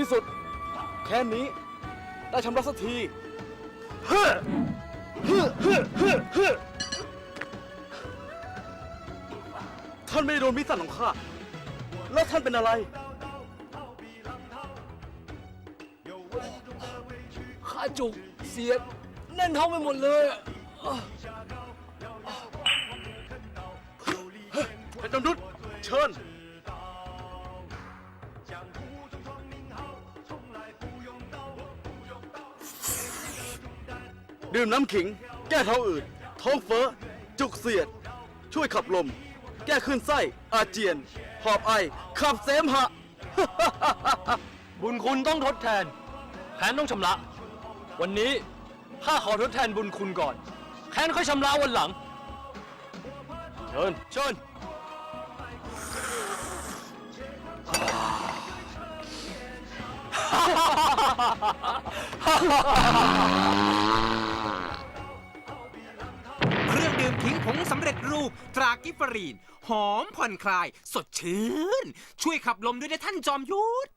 ที่สุด แค่นี้ ได้ชำระสักทีเฮ้อเฮ้อเฮ้อเฮ้อเฮ้อท่านไม่ได้โดนมิสันของข้า แล้วท่านเป็นอะไร ข้าจุกเสียดแน่นท้องไปหมดเลยอะพระจำรุดเชิญ ดื่มน้ำขิง แก้ท้องอืด ท้องเฟ้อ จุกเสียด ช่วยขับลม แก้ขึ้นไส้ อาเจียน หอบไอ ขับเสมหะ บุญคุณต้องทดแทน แค้นต้องชำระ วันนี้ข้าขอทดแทนบุญคุณก่อน แค้นค่อยชำระวันหลัง เชิญ เชิญ ทิ้งดื่มขิงผงสำเร็จรูปตรากิฟฟรีน หอมผ่อนคลาย สดชื่น ช่วยขับลมด้วยนะท่านจอมยุทธ